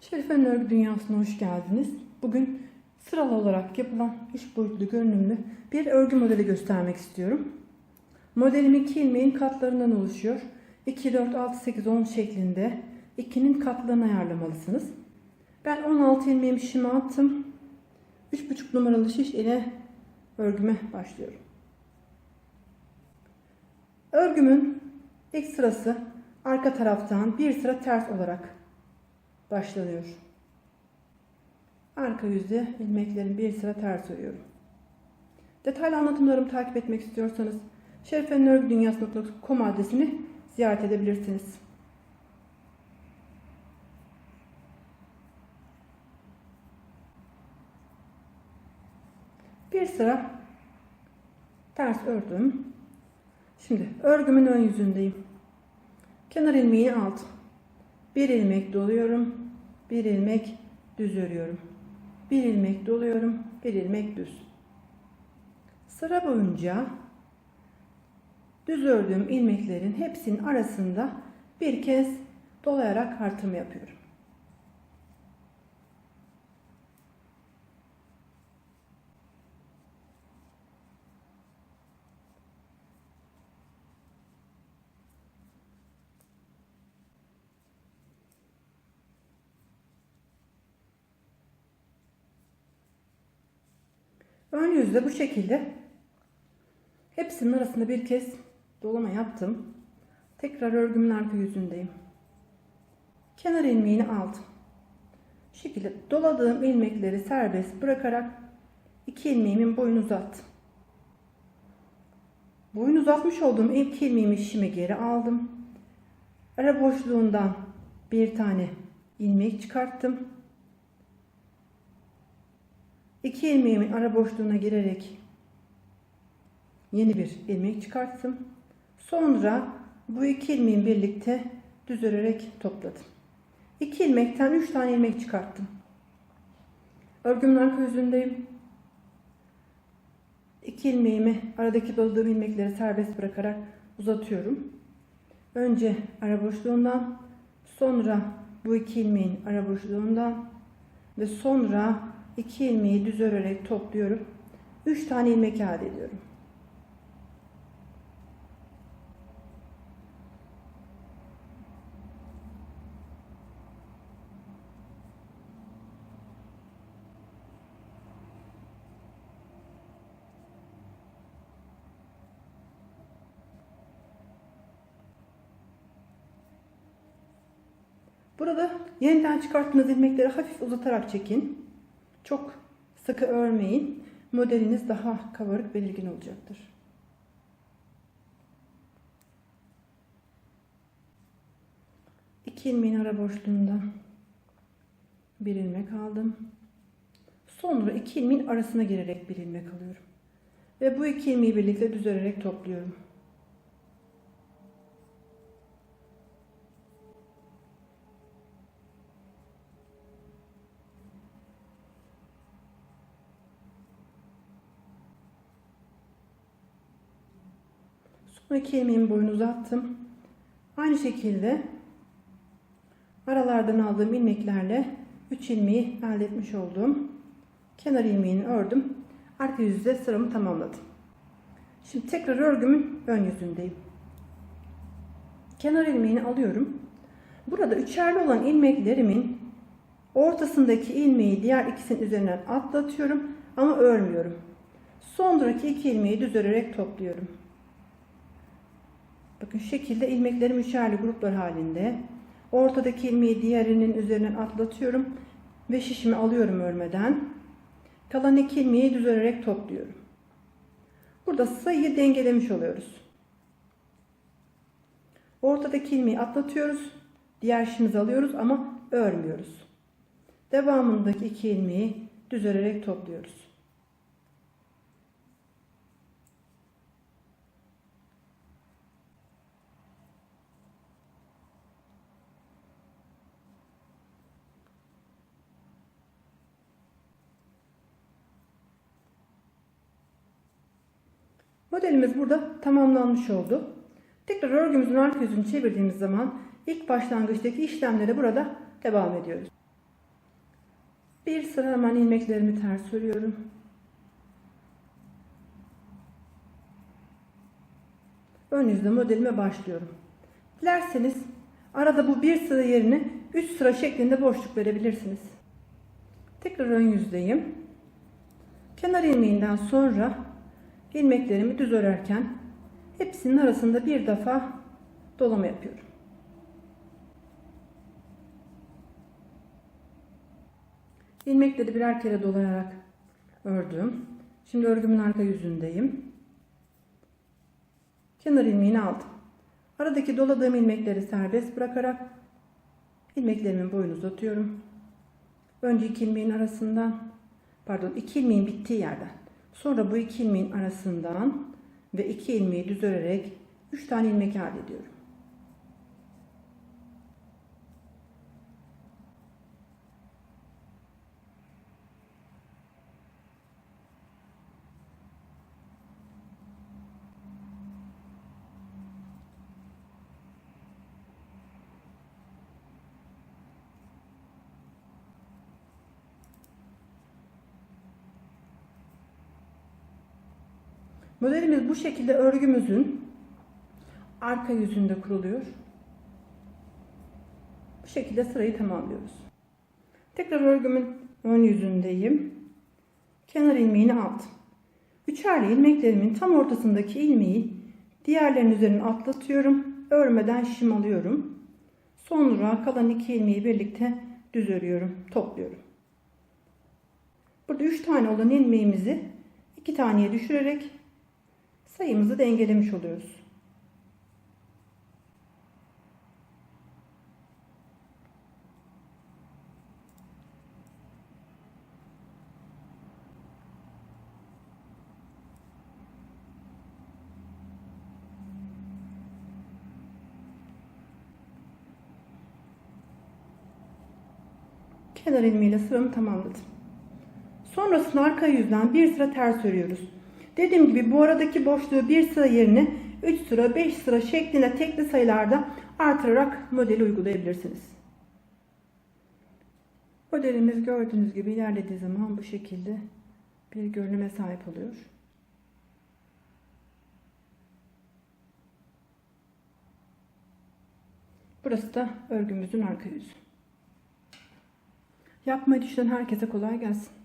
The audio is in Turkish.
Şerife'nin örgü dünyasına hoş geldiniz. Bugün sıralı olarak yapılan üç boyutlu görünümlü bir örgü modeli göstermek istiyorum. Modelim iki ilmeğin katlarından oluşuyor. 2, 4, 6, 8, 10 şeklinde 2'nin katlarını ayarlamalısınız. Ben 16 ilmeğimi şişime attım. 3,5 numaralı şiş ile örgüme başlıyorum. Örgümün ilk sırası arka taraftan bir sıra ters olarak başlanıyor. Arka yüzde ilmeklerin bir sıra ters örüyorum. Detaylı anlatımlarımı takip etmek istiyorsanız Şerife'nin örgü dünyası.com adresini ziyaret edebilirsiniz. Bir sıra ters ördüm. Şimdi örgümün ön yüzündeyim. Kenar ilmeğini aldım. Bir ilmek doluyorum. Bir ilmek düz örüyorum. Bir ilmek doluyorum. Bir ilmek düz. Sıra boyunca düz ördüğüm ilmeklerin hepsinin arasında bir kez dolayarak artırma yapıyorum. Ön yüzde bu şekilde hepsinin arasında bir kez dolama yaptım. Tekrar örgümün arka yüzündeyim. Kenar ilmeğini aldım. Bu şekilde doladığım ilmekleri serbest bırakarak iki ilmeğimin boyunu uzattım. Boyun uzatmış olduğum ilk ilmeğimi şişime geri aldım. Ara boşluğundan bir tane ilmek çıkarttım. İki ilmeğimin ara boşluğuna girerek yeni bir ilmek çıkarttım. Sonra bu iki ilmeğin birlikte düz örerek topladım. İki ilmekten üç tane ilmek çıkarttım. Örgümün arka yüzündeyim. İki ilmeğimi aradaki doladığım ilmekleri serbest bırakarak uzatıyorum. Önce ara boşluğundan, sonra bu iki ilmeğin ara boşluğundan ve sonra 2 ilmeği düz örerek topluyorum. 3 tane ilmek elde ediyorum. Burada yeniden çıkarttığınız ilmekleri hafif uzatarak çekin. Çok sıkı örmeyin. Modeliniz daha kabarık belirgin olacaktır. İki ilmeğin ara boşluğundan bir ilmek aldım. Sonra iki ilmeğin arasına girerek bir ilmek alıyorum. Ve bu iki ilmeği birlikte düz örerek topluyorum. Sonra iki ilmeğin boyunu uzattım. Aynı şekilde aralardan aldığım ilmeklerle 3 ilmeği elde etmiş oldum. Kenar ilmeğini ördüm. Arka yüzde sıramı tamamladım. Şimdi tekrar örgümün ön yüzündeyim. Kenar ilmeğini alıyorum. Burada üçerli olan ilmeklerimin ortasındaki ilmeği diğer ikisinin üzerinden atlatıyorum ama örmüyorum. Sonraki iki ilmeği düz örerek topluyorum. Bakın şekilde ilmeklerim üçerli gruplar halinde. Ortadaki ilmeği diğerinin üzerinden atlatıyorum ve şişimi alıyorum örmeden. Kalan iki ilmeği düz örerek topluyorum. Burada sayıyı dengelemiş oluyoruz. Ortadaki ilmeği atlatıyoruz. Diğer şişimizi alıyoruz ama örmüyoruz. Devamındaki iki ilmeği düz örerek topluyoruz. Modelimiz burada tamamlanmış oldu. Tekrar örgümüzün arka yüzünü çevirdiğimiz zaman ilk başlangıçtaki işlemlere burada devam ediyoruz. Bir sıra hemen ilmeklerimi ters örüyorum. Ön yüzde modelime başlıyorum. Dilerseniz arada bu bir sıra yerine 3 sıra şeklinde boşluk verebilirsiniz. Tekrar ön yüzdeyim. Kenar ilmeğinden sonra ilmeklerimi düz örerken hepsinin arasında bir defa dolama yapıyorum. İlmekleri birer kere dolayarak ördüm. Şimdi örgümün arka yüzündeyim. Kenar ilmeğini aldım. Aradaki doladığım ilmekleri serbest bırakarak ilmeklerimin boyunu uzatıyorum. Önce iki ilmeğin arasından, pardon iki ilmeğin bittiği yerden, sonra bu iki ilmeğin arasından ve iki ilmeği düz örerek üç tane ilmek elde ediyorum. Modelimiz bu şekilde örgümüzün arka yüzünde kuruluyor. Bu şekilde sırayı tamamlıyoruz. Tekrar örgümün ön yüzündeyim. Kenar ilmeğini aldım. Üçerli ilmeklerimin tam ortasındaki ilmeği diğerlerinin üzerine atlatıyorum. Örmeden şişim alıyorum. Sonra kalan iki ilmeği birlikte düz örüyorum, topluyorum. Burada üç tane olan ilmeğimizi iki taneye düşürerek sayımızı dengelemiş oluyoruz. Kenar ilmeğiyle sıramı tamamladım. Sonrasında arka yüzden bir sıra ters örüyoruz. Dediğim gibi bu aradaki boşluğu bir sıra yerine 3 sıra 5 sıra şeklinde tekli sayılarda artırarak modeli uygulayabilirsiniz. Modelimiz gördüğünüz gibi ilerlediği zaman bu şekilde bir görünüme sahip oluyor. Burası da örgümüzün arka yüzü. Yapmayı düşünen herkese kolay gelsin.